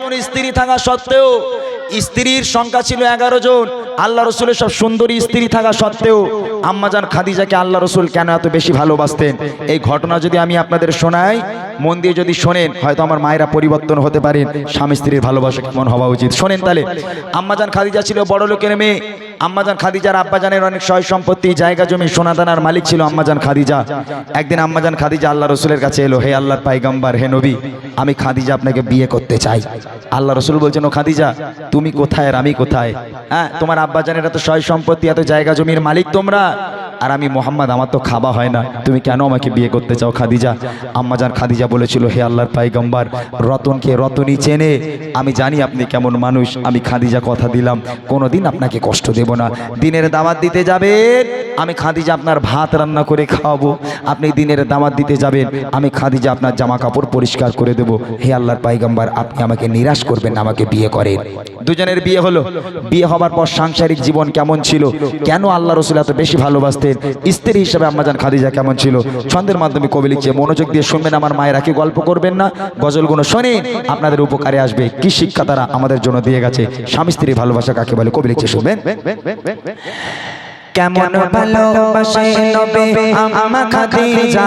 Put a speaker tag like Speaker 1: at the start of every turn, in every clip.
Speaker 1: জন স্ত্রী থাকা সত্ত্বেও স্ত্রীর সংখ্যা ছিল এগারো জন। আল্লাহ রসুলের সব সুন্দরী স্ত্রী থাকা সত্ত্বেও আম্মাজান খাদিজাকে আল্লাহ রসুল কেন এত বেশি ভালোবাসতেন? এই ঘটনা যদি আমি আপনাদের শোনাই, মন দিয়ে যদি শোনেন, হয়তো আমার মায়েরা পরিবর্তন হতে পারেন। স্বামী স্ত্রীর ভালোবাসা কেমন হওয়া উচিত? শোনেন তাহলে। আম্মাজান খাদিজা ছিল বড় লোকের মেয়ে। আম্মাজান খাদিজার আব্বাজানের অনেক সয় সম্পত্তি, জায়গা জমি, সোনাদানার মালিক ছিল আম্মাজান খাদিজা। একদিন আম্মাজান খাদিজা আল্লাহ রসুলের কাছে এলো, হে আল্লাহর পাইগাম্বার, হে নবী, আমি খাদিজা আপনাকে বিয়ে করতে চাই। আল্লাহ রসুল বলছেন, ও খাদিজা, তুমি কোথায় আর আমি কোথায়? হ্যাঁ তোমার আব্বাজানের এত সয় সম্পত্তি, এত জায়গা জমির মালিক তোমরা? আর আমি মোহাম্মদ, আমার তো খাওয়া হয় না। তুমি কেন আমাকে বিয়ে করতে চাও খাদিজা? আম্মাজান খাদিজা বলেছিল, হে আল্লাহর পাইগম্বার, রতনকে রতনই চেনে। আমি জানি আপনি কেমন মানুষ, আমি খাদিজা কথা দিলাম। কোনোদিন আপনাকে কষ্ট দেব না। দিনের দাওয়াত দিতে যাবেন। আমি খাদিজা আপনার ভাত রান্না করে খাওয়াবো। আপনি দিনের দাওয়াত দিতে যাবেন। আমি খাদিজা আপনার জামা কাপড় পরিষ্কার করে দেব। হে আল্লাহর পাইগম্বার, আপনি আমাকে নিরাশ করবেন, আমাকে বিয়ে করেন। দুজনের বিয়ে হলো। বিয়ে হবার পর সাংসারিক জীবন কেমন ছিল? কেন আল্লাহ রসুল এত বেশি ভালোবাসতেন? স্ত্রী হিসেবে আম্মাজান খাদিজা কেমন ছিল? ছন্দের মাধ্যমে কবি লিখছে মনোযোগ দিয়ে শুনবেন, আমার মায়েরা কি গল্প করবেন না? গজলগুলো শোনে, আপনাদের উপকারে আসবে। কি শিক্ষা তারা আমাদের জন্য দিয়ে গেছে? স্বামী স্ত্রীর ভালোবাসা কাকে বলে? কবি লিখছে শুনবেন।
Speaker 2: কেমন ভালোবাসে নবে? আমা খাদিজা।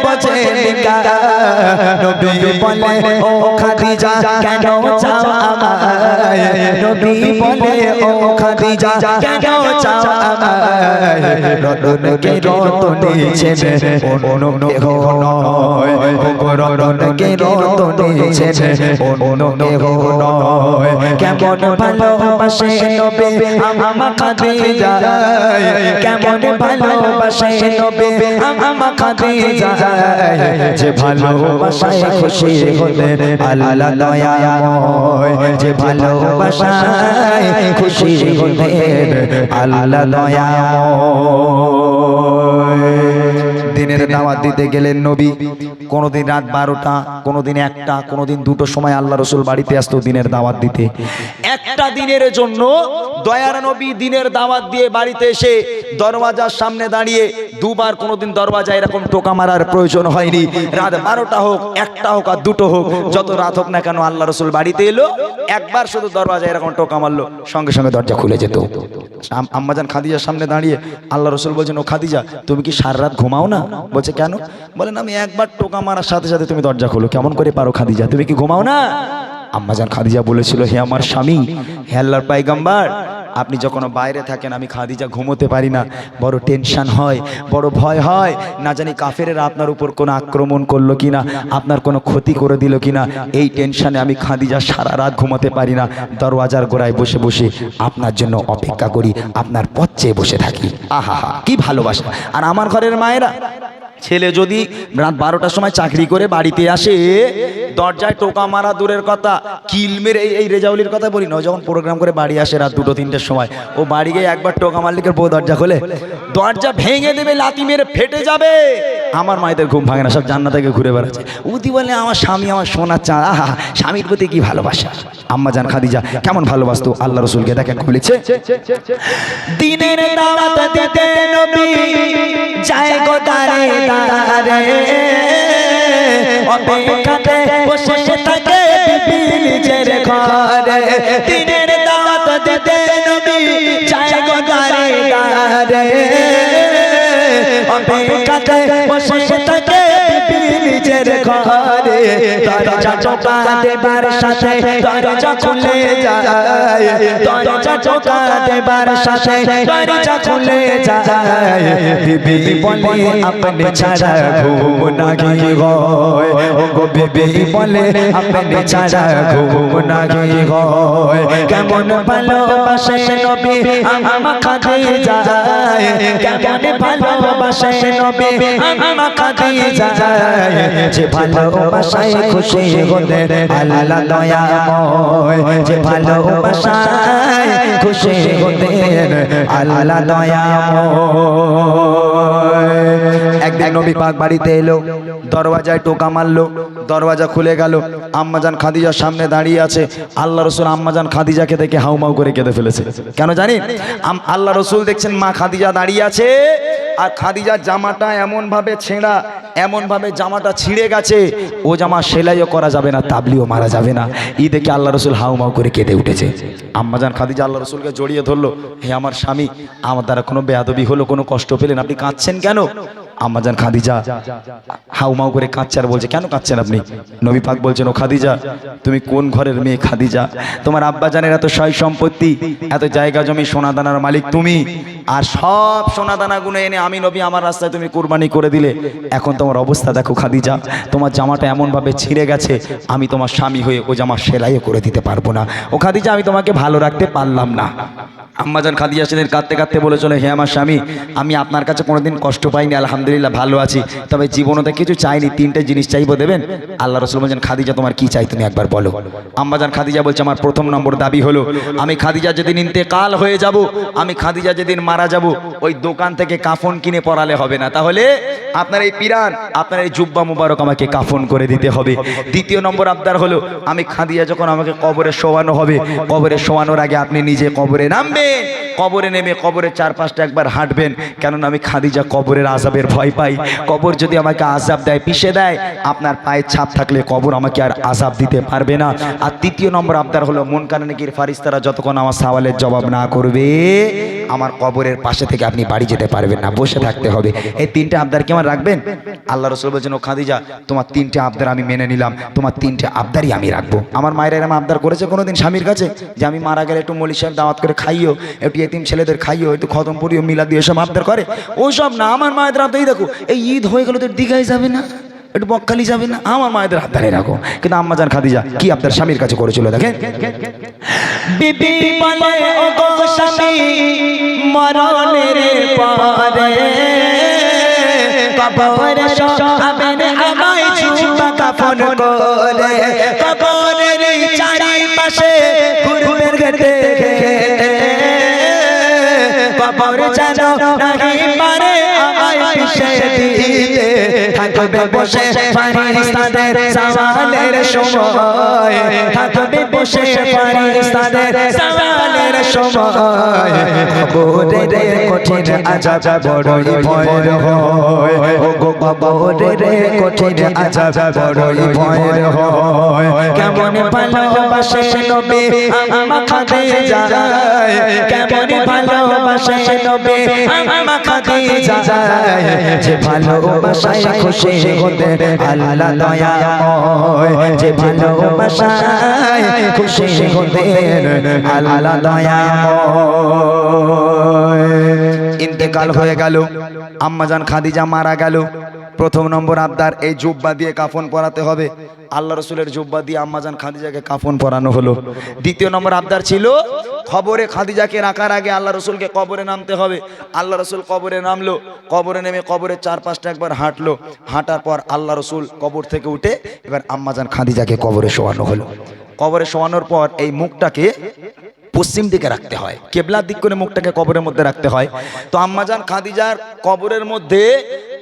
Speaker 2: ছেলেকা নবী বলে, ও খাদিজা, কেন চাও নবী বলে, ও খাদিজা, কেন চাও আমায়? রতনকে রতনে ছেড়ে অন্য কেহ নয়। রতনকে রতনে ছেড়ে অন্য কেহ নয়। কেমন ভালোবাসে নবে আমা খাদিজা কেমন ভালোবাসে নবে আমা খাদিজা যে ভালোবাসায় খুশি হলেন আল্লাহ দয়াময়। যে ভালোবাসায় খুশি হলেন আল্লাহ দয়াময়।
Speaker 1: দিনের দাওয়াত দিতে গেলেন নবী। কোনোদিন রাত বারোটা, কোনোদিন একটা, কোনোদিন দুটো সময় আল্লাহ রসুল বাড়িতে আসতো দিনের দাওয়াত দিতে। একটা দিনের জন্য দয়ার নবী দিনের দাওয়াত দিয়ে বাড়িতে এসে দরওয়াজার সামনে দাঁড়িয়ে দুবার কোনোদিন দরওয়াজা এরকম টোকা মারার প্রয়োজন হয়নি। রাত বারোটা হোক, একটা হোক আর দুটো হোক, যত রাত হোক না কেন আল্লাহ রসুল বাড়িতে এলো, একবার শুধু দরওয়াজা এরকম টোকা মারলো, সঙ্গে সঙ্গে দরজা খুলে যেত। আম্মাজান খাদিজার সামনে দাঁড়িয়ে আল্লাহ রসুল বলছেন, ও খাদিজা, তুমি কি সার রাত ঘুমাও না? বলছে, কেন? বলেন, আমি একবার টোকা মারার সাথে সাথে তুমি দরজা খোলো। কেমন করে পারো, খাদিজা? তুমি কি ঘুমাও না? আম্মাজান খাদিজা বলেছিল, হে আমার স্বামী, হে আল্লাহর পাইগাম্বার আপনি যখন বাইরে থাকেন, আমি খাদিজা ঘুমোতে পারি না। বড় টেনশন হয়, বড় ভয় হয়। না জানি কাফেরেরা আপনার উপর কোনো আক্রমণ করল কি না আপনার কোনো ক্ষতি করে দিল কি না এই টেনশনে আমি খাদিজা সারা রাত ঘুমাতে পারি না। দরওয়াজার গোড়ায় বসে বসে আপনার জন্য অপেক্ষা করি, আপনার পথ চেয়ে বসে থাকি। আহা হা, কি ভালোবাসা। আর আমার ঘরের মায়েরা ছেলে যদি রাত বারোটার সময় চাকরি করে বাড়িতে আসে, দরজায় টোকা মারা দূরের কথা কিলমের এই- এই রেজাউলির কথা বলি না যখন প্রোগ্রাম করে বাড়ি আসে রাত দুটো, তিনটের সময়, ও বাড়ি গিয়ে একবার টোকা মারলিকের বউ দরজা খোলে? দরজা ভেঙে দেবে লাতি মেরে ফেটে যাবে। আমার মায়েদের ঘুম ভাঙে না, সব জান্না থেকে ঘুরে বেড়াচ্ছে। উদি বলে, আমার স্বামী আমার সোনা চা আহা, স্বামীর প্রতি কি ভালোবাসা? আম্মা জান খাদিজা, কেমন ভালোবাসতো আল্লাহ রসুলকে? দেখেন খুলেছে
Speaker 2: দিনের দাওয়াত দিতে নবী যায় গো দারে দারে অপেক্ষাতে বসে থাকে দিনের দাওয়াত দিতে নবী গো দারে দারে অপেক্ষাতে বসে থাকে বিবি নিজের ঘরে। দরজা টোকা দেবার সাথে দরজা খুলে যায় দরজা টোকা দেবার সাথে দরজা খুলে যায় বিবি বলে আপনি ছাড়া ঘুম নাকি হয় গো বিবি বলে আপনি ছাড়া ঘুম নাকি হয় কেমন ভালোবাসে নবী আমা খাদে যায় কেমন ভালোবাসে নবী আমা খাদে যায় যে ভালোবাসায় খুশি হতে আল্লাহ দয়াময় যে ভালোবাসায় খুশি হতে আল্লাহ দয়াময়
Speaker 1: একদিন নবী পাক বাড়িতে এলো দরওয়াজায় টোকা মারলো দরওয়াজা খুলে গেল। আম্মাজান খাদিজার সামনে দাঁড়িয়ে আছে। আল্লাহ রসুল আম্মাজান খাদিজাকে দেখে হাউমাউ করে কেঁদে ফেলেছে। কেন জানি আম- আল্লাহ রসুল দেখছেন মা খাদিজা দাঁড়িয়ে আছে। আর খাদিজার জামাটা এমনভাবে ছেঁড়া, এমনভাবে জামাটা ছিঁড়ে গেছে, ও জামা সেলাইও করা যাবে না, তাবলিও মারা যাবে না। ই দেখে আল্লাহ রসুল হাউমাউ করে কেঁদে উঠেছে? আম্মাজান খাদিজা আল্লাহ রসুলকে জড়িয়ে ধরলো, হে আমার স্বামী, আমার দ্বারা কোনো বেয়াদবি হলো, কোনো কষ্ট পেলেন আপনি কাঁদছেন কেন? আম্মাজান খাদিজা হাউমাউ করে কাঁদছে আর বলছে, কেন কাঁদছেন আপনি? নবী পাক বলছেন, ও খাদিজা, তুমি কোন ঘরের মেয়ে খাদিজা? তোমার আব্বাজানের এত সয় সম্পত্তি, এত জায়গা জমি সোনা দানার মালিক তুমি, আর সব সোনা দানাগুলো এনে আমি নবী আমার রাস্তায় তুমি কুরবানি করে দিলে। এখন তোমার অবস্থা দেখো খাদিজা, তোমার জামাটা এমনভাবে ছিঁড়ে গেছে, আমি তোমার স্বামী হয়ে ও জামা সেলাইও করে দিতে পারব না। ও খাদিজা, আমি তোমাকে ভালো রাখতে পারলাম না। আম্মাজান খাদিজা সেদিন কাঁদতে কাঁদতে বলে চলে, হে আমার স্বামী, আমি আপনার কাছে কোনোদিন কষ্ট পাইনি, আলহামদুলিল্লাহ ভালো আছি। তবে জীবনতে কিছু চাইনি, তিনটে জিনিস চাইব দেবেন? আল্লাহ রসুল বলছেন, খাদিজা, তোমার কি চাই তুমি একবার বলো। আম্মাজান খাদিজা বলছে, আমার প্রথম নম্বর দাবি হলো, আমি খাদিজা যেদিন ইন্তেকাল হয়ে যাব, আমি খাদিজা যেদিন মারা যাব, ওই দোকান থেকে কাফন কিনে পড়ালে হবে না। তাহলে আপনার এই পিরান, আপনার এই জুব্বা মুবারক আমাকে কাফন করে দিতে হবে। দ্বিতীয় নম্বর আবদার হলো, আমি খাদিয়া যখন আমাকে কবরে শোয়ানো হবে, কবরে শোয়ানোর আগে আপনি নিজে কবরে কবরে নেমে কবরের চার পাঁচটা একবার হাঁটবেন। কেননা আমি খাদিজা কবরের আজাবের ভয় পাই। কবর যদি আমাকে আজাব দেয়, পিষে দেয়, আপনার পায়ের ছাপ থাকলে কবর আমাকে আর আজাব দিতে পারবে না। আর তৃতীয় নম্বর আপনার হলো, মন কানে নাকি ফারিস্তারা যতক্ষণ আমার সওয়ালের জবাব না করবে আমার কবরের পাশে থেকে আপনি বাড়ি যেতে পারবেন না, বসে থাকতে হবে। এই তিনটে আবদার কি আমার রাখবেন? আল্লাহ রসুল বলছেন, ও খাদিজা, তোমার তিনটে আবদার আমি মেনে নিলাম, তোমার তিনটে আবদারই আমি রাখব। আমার মায়ের এরম আবদার করেছে কোনোদিন স্বামীর কাছে, যে আমি মারা গেলে একটু মলি সাহেব দাওয়াত করে খাইও, একটু এতিম ছেলেদের খাইও, একটু খতম পড়িও মিলা দিয়ে এসব আবদার করে। ওসব না, আমার মায়েদের আবদার, এই দেখো, এই ঈদ হয়ে গেল তো দীঘায় যাবে না, একটু বকখালি যাবে না, আমার মায়েদের আবদারে রাখো কিন্তু আম্মাজান খাদিজা, কি আবদার স্বামীর কাছে করেছিল দেখেন?
Speaker 2: বিবি বলে ও গো স্বামী, মরণের পরে কবরে শোয়াবেন আমায় চুপা কাফন করে, কবরের চারিপাশে ঘুরবেন ঘেটে ঘেটে, কবর যেন নাহি পিছে দিতে থাকবে বসে ফারিস্তাদের সওয়ালের সময়। থাকবে বসে ফারিস্তাদের সওয়ালের সময়। হয় হয় কেমন ভালোবাসে নবী আমা খাদে যায় কেমন ভালোবাসে নবী আমা খাদে যায় যে ভালোবাসায় খুশি হতে, আল্লাহ দয়া যে ভালোবাসায় খুশি হতে, আল্লাহ দয়া
Speaker 1: ইন্তেকাল হয়ে গেল, আম্মাজান খাদিজা মারা গেল। প্রথম নম্বর আবদার, এই জুব্বা দিয়ে কাফন পরাতে হবে। আল্লাহ রসুলের জুব্বা দিয়ে আম্মাজান খাদিজাকে কাফন পরানো হলো। দ্বিতীয় নম্বর আবদার ছিল, খবরে খাদিজাকে রাখার আগে আল্লাহ রসুলকে কবরে নামতে হবে। আল্লাহ রসুল কবরে নামলো, কবরে নেমে কবরের চার পাঁচটা একবার হাঁটলো। হাঁটার পর আল্লাহ রসুল কবর থেকে উঠে এবার আম্মাজান খাদিজাকে কবরে শোয়ানো হলো। কবরে শোয়ানোর পর এই মুখটাকে পশ্চিম দিকে রাখতে হয়, কেবলার দিক করে মুখটাকে কবরের মধ্যে রাখতে হয়। তো আম্মাজান খাদিজার কবরের মধ্যে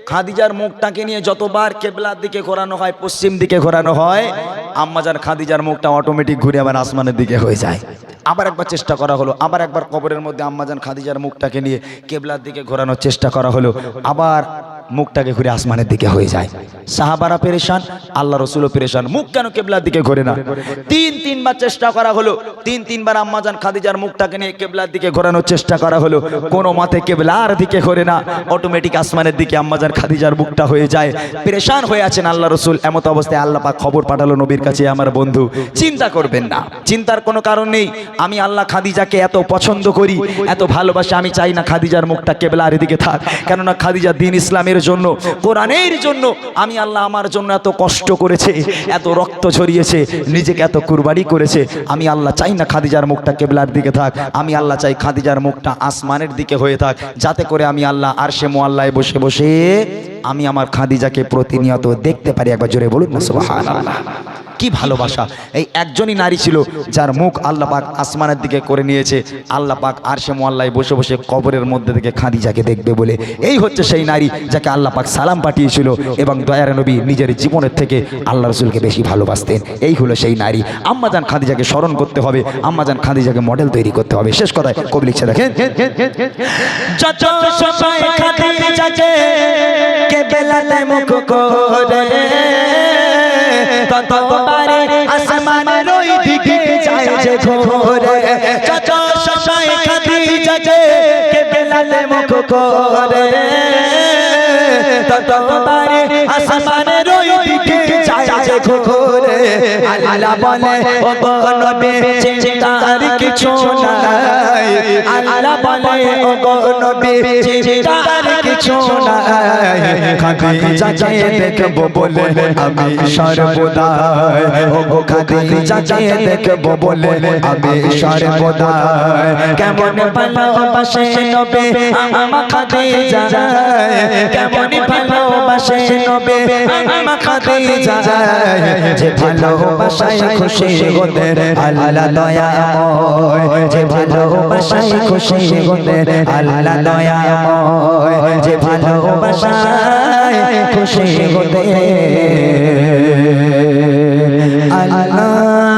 Speaker 1: খাদিজার মুখটাকে নিয়ে যতবার কেবলার দিকে ঘোরানো হয়, পশ্চিম দিকে ঘোরানো হয়, আম্মাজান খাদিজার মুখটা অটোমেটিক ঘুরে আবার আসমানের দিকে হয়ে যায়। আবার একবার চেষ্টা করা হলো, আবার একবার কবরের মধ্যে আম্মাজান খাদিজার মুখটাকে নিয়ে কেবলার দিকে ঘোরানোর চেষ্টা করা হলো। আবার মুখটাকে ঘুরে আসমানের দিকে হয়ে যায়। সাহাবারা পেরেশান, আল্লাহ রসুলও পেরেশান, মুখ কেন কেবলার দিকে ঘোরে না? তিন, তিনবার চেষ্টা করা হলো। তিন, তিনবার আম্মাজান খাদিজার মুখটাকে নিয়ে কেবলার দিকে ঘোরানোর চেষ্টা করা হলো। কোনো মতে কেবলার দিকে ঘোরে না। অটোমেটিক আসমানের দিকে আম্মাজান খাদিজার মুখটা হয়ে যায়। পেরেশান হয়ে আছেন আল্লাহ রসুল। এমত অবস্থায় আল্লাহ পাক খবর পাঠালো নবীর কাছে আমার বন্ধু, চিন্তা করবেন না। চিন্তার কোনো কারণ নেই। আমি আল্লাহ খাদিজাকে এত পছন্দ করি, এত ভালোবাসি আমি চাই না খাদিজার মুখটা কেবলার দিকে থাক। কেননা খাদিজা দিন ইসলামের জন্য, কোরআনের জন্য। আমি আল্লাহ আমার জন্য এত কষ্ট করেছে, এত রক্ত ঝরিয়েছে, নিজেকে এত কুরবানি করেছে। আমি আল্লাহ চাই না খাদিজার মুখটা কেবলার দিকে থাক। আমি আল্লাহ চাই খাদিজার মুখটা আসমানের দিকে হয়ে থাক। যাতে করে আমি আল্লাহ আর সে মোয়াল্লায় বসে বসে আমি আমার খাদিজাকে প্রতিনিয়ত দেখতে পারি। একবার জোরে বলুন না কি ভালোবাসা? এই একজনই নারী ছিল যার মুখ আল্লাহ পাক আসমানের দিকে করে নিয়েছে। আল্লাহ পাক আর সে মোয়াল্লায় বসে বসে কবরের মধ্যে থেকে খাদিজাকে দেখবে বলে। এই হচ্ছে সেই নারী যাকে আল্লাহ পাক সালাম পাঠিয়েছিল এবং দয়ার নবী নিজের জীবনের থেকে আল্লাহ রসুলকে বেশি ভালোবাসতেন। এই হলো সেই নারী। আম্মাজান খাদিজাকে স্মরণ করতে হবে। আম্মাজান খাদিজাকে মডেল তৈরি করতে হবে। শেষ কথায় কবি লিখছে, দেখেন।
Speaker 2: মুখ করে ততবারে আসমানের ওই দিকে যায় যে ঘোরে। যত সময় খাদিজাকে কেবলাতে মুখ করে। ততবারে আসমানের ওই দিকে যায় যে ঘোরে। আল্লাহ বলে, ও নবী, চিন্তার কিছু নাই। আল্লাহ বলে, ও নবী, চিন্তার কিছু নাই।
Speaker 1: খাদিজাকে দেখব বলে আমি সর্বদা ও খাদিজাকে দেখব বলে আমি সর্বদা
Speaker 2: কেমন ভালোবাসে নবে আমা খাদিজা কেমন ভালোবাসে নবে আমা খাদিজা
Speaker 1: যে ভালোবাসায় খুশি গোদের আল্লাহ দয়াময় যে ভালোবাসায় খুশি গোদের আল্লাহ দয়াময় যে ভালোবাসায় খুশি গোদের আল্লাহ